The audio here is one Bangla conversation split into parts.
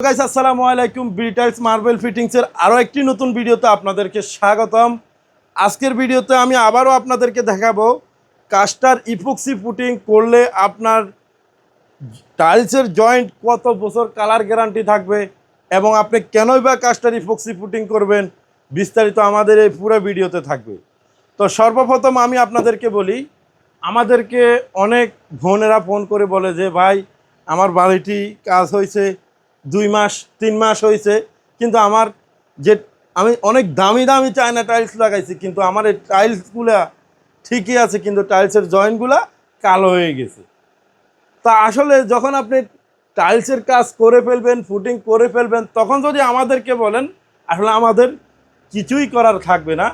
গাইস আসসালামু আলাইকুম। ব্রিটাইলস মার্বেল ফিটিংসের আরও একটি নতুন ভিডিওতে আপনাদেরকে স্বাগতম। আজকের ভিডিওতে আমি আবারও আপনাদেরকে দেখাবো কাস্টার ইপক্সি ফুটিং করলে আপনার টাইলসের জয়েন্ট কত বছর কালার গ্যারান্টি থাকবে এবং আপনি কেনই বা কাস্টার ইপক্সি ফুটিং করবেন বিস্তারিত আমাদের এই পুরো ভিডিওতে থাকবে। তো সর্বপ্রথম আমি আপনাদেরকে বলি, আমাদেরকে অনেক বোনেরা ফোন করে বলে যে, ভাই, আমার বাড়িটি কাজ হয়েছে দুই মাস, তিন মাস হয়েছে। কিন্তু আমার যে, আমি অনেক দামি দামি চায়না টাইলস লাগাইছি, কিন্তু আমার এই টাইলসগুলা ঠিকই আছে, কিন্তু টাইলসের জয়েন্টগুলা কালো হয়ে গেছে। তা আসলে যখন আপনি টাইলসের কাজ করে ফেলবেন ফুটিং করে ফেলবেন, তখন যদি আমাদেরকে বলেন, আসলে আমাদের কিছুই করার থাকবে না।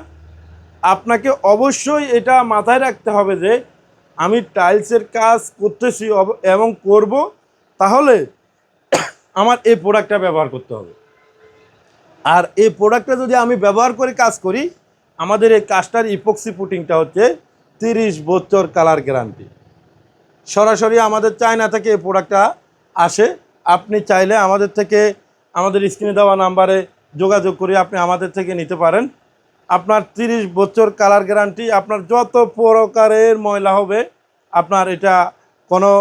আপনাকে অবশ্যই এটা মাথায় রাখতে হবে যে, আমি টাইলসের কাজ করতেছি এবং করব, তাহলে আমার এই প্রোডাক্টটা ব্যবহার করতে হবে। আর এই প্রোডাক্টটা যদি আমি ব্যবহার করে কাজ করি, আমাদের এই কাজটার ইপক্সি পুটিংটা হচ্ছে তিরিশ বছর কালার গ্যারান্টি সরাসরি আমাদের চায়না থেকে এই প্রোডাক্টটা আসে। আপনি চাইলে আমাদের থেকে, আমাদের স্ক্রিনে দেওয়া নাম্বারে যোগাযোগ করে আপনি আমাদের থেকে নিতে পারেন। আপনার তিরিশ বছর কালার গ্যারান্টি আপনার যত প্রকারের ময়লা হবে, আপনার এটা কোনো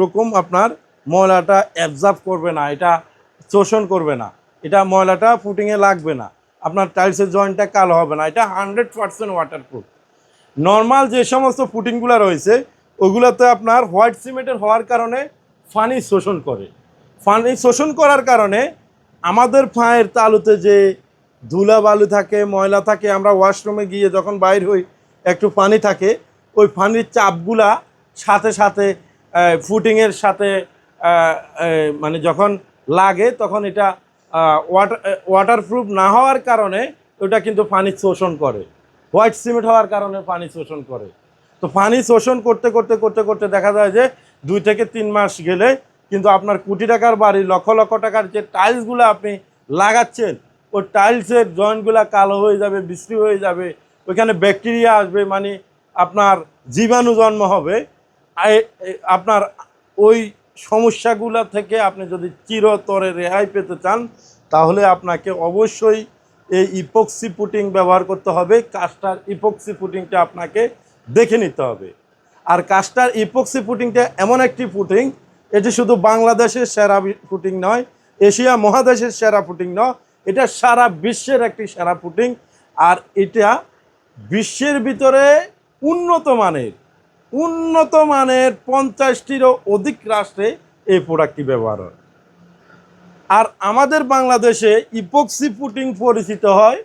রকম আপনার ময়লাটা অ্যাবজার্ভ করবে না, এটা শোষণ করবে না। এটা ময়লাটা ফুটিংয়ে লাগবে না। আপনার টাইলসের জয়েন্টটা কালো হবে না, এটা হান্ড্রেড পার্সেন্ট ওয়াটারপ্রুফ নর্মাল যে সমস্ত ফুটিংগুলো রয়েছে, ওগুলোতে আপনার হোয়াইট সিমেন্টের হওয়ার কারণে ফানি শোষণ করে। ফানি শোষণ করার কারণে আমাদের পায়ের তালুতে যে ধুলা বালু থাকে, ময়লা থাকে, আমরা ওয়াশরুমে গিয়ে যখন বাইর হই, একটু পানি থাকে, ওই পানির চাপগুলা সাথে সাথে ফুটিংয়ের সাথে মানে যখন লাগে তখন এটা ওয়াটার ওয়াটারপ্রুফ না হওয়ার কারণে ওটা কিন্তু পানি শোষণ করে। হোয়াইট সিমেন্ট হওয়ার কারণে পানি শোষণ করে। তো পানি শোষণ করতে করতে করতে করতে দেখা যায় যে দুই থেকে তিন মাস গেলে কিন্তু আপনার কোটি টাকার বাড়ি, লক্ষ লক্ষ টাকার যে টাইলসগুলো আপনি লাগাচ্ছেন, ওই টাইলসের জয়েন্টগুলো কালো হয়ে যাবে, বিশ্রী হয়ে যাবে, ওইখানে ব্যাকটেরিয়া আসবে মানে আপনার জীবাণু জন্ম হবে আপনার ওই সমস্যাগুলো থেকে আপনি যদি চিরতরে রেহাই পেতে চান, তাহলে আপনাকে অবশ্যই এই ইপক্সি পুটিং ব্যবহার করতে হবে। কাস্টার ইপক্সি পুটিংটা আপনাকে দেখে নিতে হবে। আর কাস্টার ইপক্সি পুটিংটা এমন একটি পুটিং এটি শুধু বাংলাদেশের সেরা পুটিং নয়, এশিয়া মহাদেশের সেরা পুটিং নয়, এটা সারা বিশ্বের একটি সেরা পুটিং আর এটা বিশ্বের ভিতরে উন্নত মানের। উন্নত মানের পঞ্চাশটিরও অধিক রাষ্ট্রে এই প্রোডাক্টটি ব্যবহার হয়। আর আমাদের বাংলাদেশে ইপক্সি পুটিং পরিচিত হয়।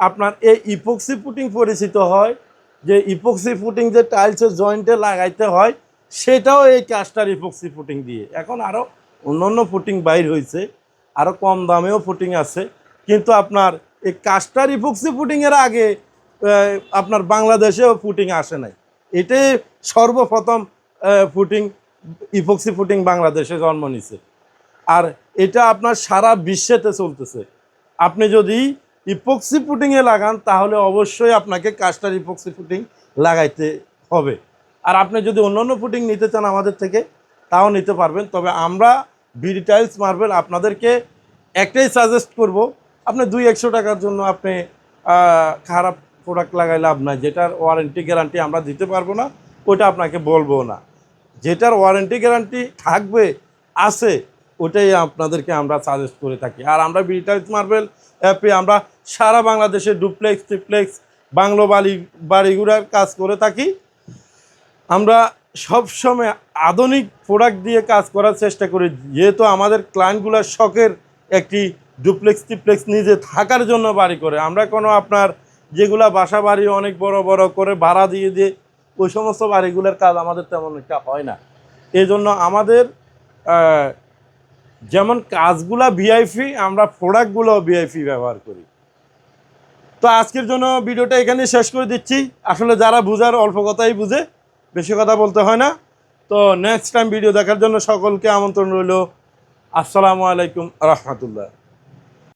আপনার এই ইপক্সি পুটিং পরিচিত হয়, যে ইপক্সি পুটিং যে টাইলসের জয়েন্টে লাগাইতে হয়, সেটাও এই কাস্টার ইপক্সি পুটিং দিয়ে। এখন আরও অন্য অন্য পুটিং বাইর হয়েছে আরও কম দামেও পুটিং আছে। কিন্তু আপনার এই কাস্টার ইপক্সি পুটিংয়ের আগে আপনার বাংলাদেশেও পুটিং আসে নাই। এটাই সর্বপ্রথম ফুটিং ইপক্সি ফুটিং বাংলাদেশে জন্ম নিছে। আর এটা আপনার সারা বিশ্বেতে চলতেছে। আপনি যদি ইপক্সি ফুটিংয়ে লাগান, তাহলে অবশ্যই আপনাকে কাস্টার ইপক্সি ফুটিং লাগাইতে হবে। আর আপনি যদি অন্য অন্য ফুটিং নিতে চান আমাদের থেকে, তাও নিতে পারবেন। তবে আমরা বিডি টাইলস মার্বেল আপনাদেরকে একটাই সাজেস্ট করব, আপনি দুই একশো টাকার জন্য আপনি খারাপ প্রোডাক্ট লাগাই লাভ নাই, যেটার ওয়ারেন্টি গ্যারান্টি আমরা দিতে পারব না ওটা আপনাকে বলব না। যেটার ওয়ারেন্টি গ্যারান্টি থাকবে, আছে ওটাই আপনাদেরকে আমরা সাজেস্ট করে থাকি। আর আমরা বিটাইলস মার্বেল অ্যাপে আমরা সারা বাংলাদেশে ডুপ্লেক্স ট্রিপ্লেক্স বাংলো বাড়ি বাড়িগুড়ার কাজ করে থাকি। আমরা সবসময় আধুনিক প্রোডাক্ট দিয়ে কাজ করার চেষ্টা করি, যেহেতু আমাদের ক্লায়েন্টগুলোর শখের একটি ডুপ্লেক্স ট্রিপ্লেক্স নিজে থাকার জন্য বাড়ি করে। আমরা কোনো আপনার যেগুলা বাসা বাড়ি অনেক বড় বড় করে ভাড়া দিয়ে দিয়ে ওই সমস্ত বাড়িগুলোর কাজ আমাদের তেমন একটা হয় না। এই জন্য আমাদের যেমন কাজগুলা ভিআইপি আমরা প্রোডাক্টগুলো ভিআইপি ব্যবহার করি। তো আজকের জন্য ভিডিওটা এখানে শেষ করে দিচ্ছি। আসলে যারা বুঝার অল্প কথাই বুঝে, বেশি কথা বলতে হয় না। তো নেক্সট টাইম ভিডিও দেখার জন্য সকলকে আমন্ত্রণ রইল। আসসালামু আলাইকুম রহমতুল্লাহ।